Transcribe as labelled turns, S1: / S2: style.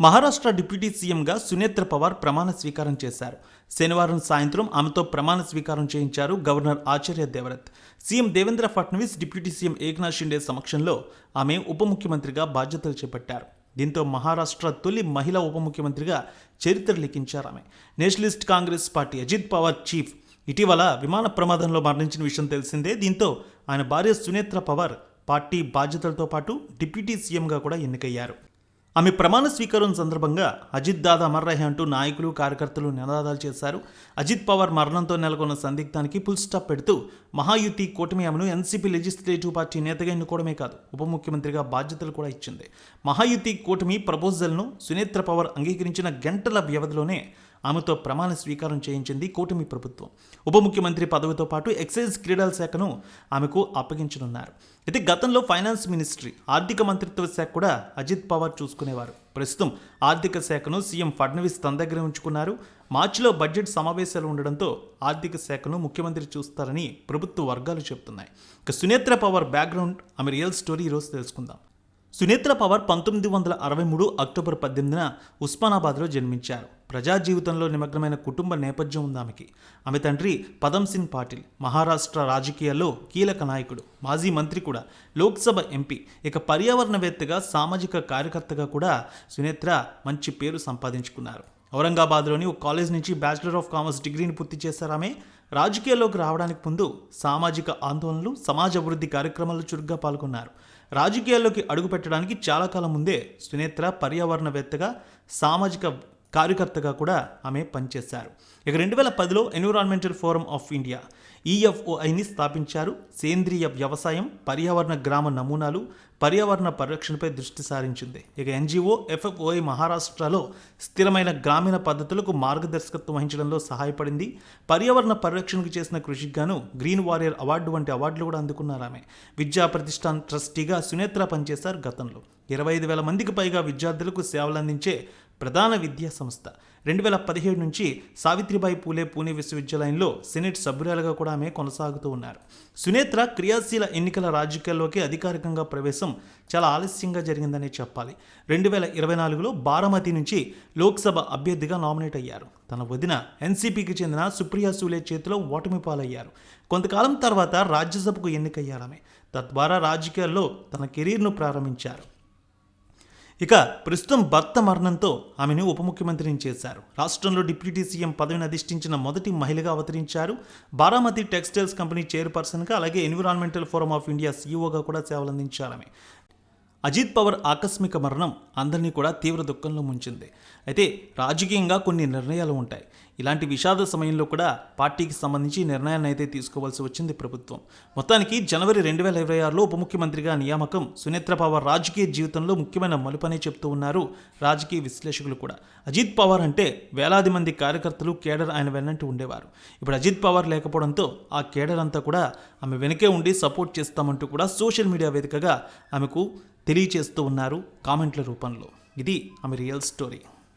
S1: Maharashtra deputy సీఎంగా సునేత్ర పవార్ ప్రమాణ స్వీకారం చేశారు. శనివారం సాయంత్రం ఆమెతో ప్రమాణ స్వీకారం చేయించారు governor Acharya Devvrat. CM Devendra Fadnavis deputy CM Eknath Shinde సమక్షంలో ఆమె ఉప ముఖ్యమంత్రిగా బాధ్యతలు చేపట్టారు. దీంతో మహారాష్ట్ర తొలి మహిళా ఉప ముఖ్యమంత్రిగా చరిత్ర లిఖించారు ఆమె. Nationalist Congress party Ajit Pawar chief. ఇటీవల విమాన ప్రమాదంలో మరణించిన విషయం తెలిసిందే. దీంతో ఆయన భార్య సునేత్ర పవార్ పార్టీ బాధ్యతలతో పాటు డిప్యూటీ సీఎంగా కూడా ఎన్నికయ్యారు. ఆమె ప్రమాణ స్వీకారం సందర్భంగా అజిత్ దాదా అమర్ రహే అంటూ నాయకులు కార్యకర్తలు నినాదాలు చేశారు. అజిత్ పవార్ మరణంతో నెలకొన్న సందిగ్ధానికి ఫుల్ స్టాప్ పెడుతూ మహాయుతి కూటమి ఆమెను ఎన్సీపీ లెజిస్లేటివ్ పార్టీ నేతగా ఎన్నుకోవడమే కాదు ఉప ముఖ్యమంత్రిగా బాధ్యతలు కూడా ఇచ్చింది. మహాయుతి కూటమి ప్రపోజల్ను సునేత్ర పవార్ అంగీకరించిన గంటల వ్యవధిలోనే ఆమెతో ప్రమాణ స్వీకారం చేయించింది కూటమి ప్రభుత్వం. ఉప ముఖ్యమంత్రి పదవితో పాటు ఎక్సైజ్ క్రీడల శాఖను ఆమెకు అప్పగించనున్నారు. అయితే గతంలో ఫైనాన్స్ మినిస్ట్రీ ఆర్థిక మంత్రిత్వ శాఖ కూడా అజిత్ పవార్ చూసుకునేవారు. ప్రస్తుతం ఆర్థిక శాఖను సీఎం ఫడ్నవీస్ తన దగ్గర ఉంచుకున్నారు. మార్చిలో బడ్జెట్ సమావేశాలు ఉండడంతో ఆర్థిక శాఖను ముఖ్యమంత్రి చూస్తారని ప్రభుత్వ వర్గాలు చెబుతున్నాయి. ఇక సునేత్ర పవర్ బ్యాక్గ్రౌండ్ ఆమె రియల్ స్టోరీ ఈరోజు తెలుసుకుందాం. సునేత్ర పవార్ పంతొమ్మిది వందల అరవై మూడు అక్టోబర్ పద్దెనిమిదిన ఉస్మానాబాద్లో జన్మించారు. ప్రజా జీవితంలో నిమగ్నమైన కుటుంబ నేపథ్యం ఉంది ఆమెకి. ఆమె తండ్రి పదం సింగ్ పాటిల్ మహారాష్ట్ర రాజకీయాల్లో కీలక నాయకుడు మాజీ మంత్రి కూడా లోక్సభ ఎంపీ ఇక పర్యావరణవేత్తగా సామాజిక కార్యకర్తగా కూడా సునేత్ర మంచి పేరు సంపాదించుకున్నారు. ఔరంగాబాద్లోని ఒక కాలేజ్ నుంచి బ్యాచిలర్ ఆఫ్ కామర్స్ డిగ్రీని పూర్తి చేశారామే రాజకీయాల్లోకి రావడానికి ముందు సామాజిక ఆందోళనలు సమాజ అభివృద్ధి కార్యక్రమాల్లో చురుగ్గా పాల్గొన్నారు. రాజకీయాల్లోకి అడుగుపెట్టడానికి చాలా కాలం ముందే సునేత్ర పర్యావరణవేత్తగా సామాజిక కార్యకర్తగా కూడా ఆమె పనిచేశారు. ఇక రెండు వేల పదిలో ఎన్విరాన్మెంటల్ ఫోరం ఆఫ్ ఇండియా ఈఎఫ్ఓఐని స్థాపించారు. సేంద్రియ వ్యవసాయం పర్యావరణ గ్రామ నమూనాలు పర్యావరణ పరిరక్షణపై దృష్టి సారించింది. ఇక ఎన్జిఓ ఎఫ్ఎఫ్ఓఐ మహారాష్ట్రలో స్థిరమైన గ్రామీణ పద్ధతులకు మార్గదర్శకత్వం వహించడంలో సహాయపడింది. పర్యావరణ పరిరక్షణకు చేసిన కృషికి గాను గ్రీన్ వారియర్ అవార్డు వంటి అవార్డులు కూడా అందుకున్నారు ఆమె. విద్యా ప్రతిష్టాన్ ట్రస్టీగా సునేత్ర పనిచేశారు గతంలో. ఇరవై ఐదు వేల మందికి పైగా విద్యార్థులకు సేవలు అందించే ప్రధాన విద్యా సంస్థ. రెండు వేల పదిహేడు నుంచి సావిత్రిబాయి పూలే పూణే విశ్వవిద్యాలయంలో సెనెట్ సభ్యురాలుగా కూడా ఆమె కొనసాగుతూ ఉన్నారు. సునేత్ర క్రియాశీల ఎన్నికల రాజకీయాల్లోకి అధికారికంగా ప్రవేశం చాలా ఆలస్యంగా జరిగిందనే చెప్పాలి. రెండు వేల ఇరవై నాలుగులో బారామతి నుంచి లోక్సభ అభ్యర్థిగా నామినేట్ అయ్యారు. తన వదిన ఎన్సీపీకి చెందిన సుప్రియా సూలే చేతిలో ఓటమి పాలయ్యారు. కొంతకాలం తర్వాత రాజ్యసభకు ఎన్నికయ్యారు తద్వారా రాజకీయాల్లో తన కెరీర్ను ప్రారంభించారు. ఇక ప్రస్తుతం భర్త మరణంతో ఆమెను ఉప ముఖ్యమంత్రిని చేశారు. రాష్ట్రంలో డిప్యూటీ సీఎం పదవిని అధిష్ఠించిన మొదటి మహిళగా అవతరించారు. బారామతి టెక్స్టైల్స్ కంపెనీ చైర్పర్సన్గా అలాగే ఎన్విరాన్మెంటల్ ఫోరం ఆఫ్ ఇండియా సీఈఓగా కూడా సేవలందించారు ఆమె. అజిత్ పవర్ ఆకస్మిక మరణం అందరినీ కూడా తీవ్ర దుఃఖంలో ముంచింది. అయితే రాజకీయంగా కొన్ని నిర్ణయాలు ఉంటాయి. ఇలాంటి విషాద సమయంలో కూడా పార్టీకి సంబంధించి నిర్ణయాన్ని అయితే తీసుకోవాల్సి వచ్చింది ప్రభుత్వం. మొత్తానికి జనవరి రెండు వేల ఇరవై ఆరులో ఉప ముఖ్యమంత్రిగా నియామకం సునేత్ర పవార్ రాజకీయ జీవితంలో ముఖ్యమైన మలుపనే చెప్తూ ఉన్నారు రాజకీయ విశ్లేషకులు కూడా. అజిత్ పవార్ అంటే వేలాది మంది కార్యకర్తలు కేడర్ ఆయన వెన్నంటి ఉండేవారు. ఇప్పుడు అజిత్ పవార్ లేకపోవడంతో ఆ కేడర్ అంతా కూడా ఆమె వెనకే ఉండి సపోర్ట్ చేస్తామంటూ కూడా సోషల్ మీడియా వేదికగా ఆమెకు తెలియచేస్తూ ఉన్నారు కామెంట్ల రూపంలో. ఇది ఆమె రియల్ స్టోరీ.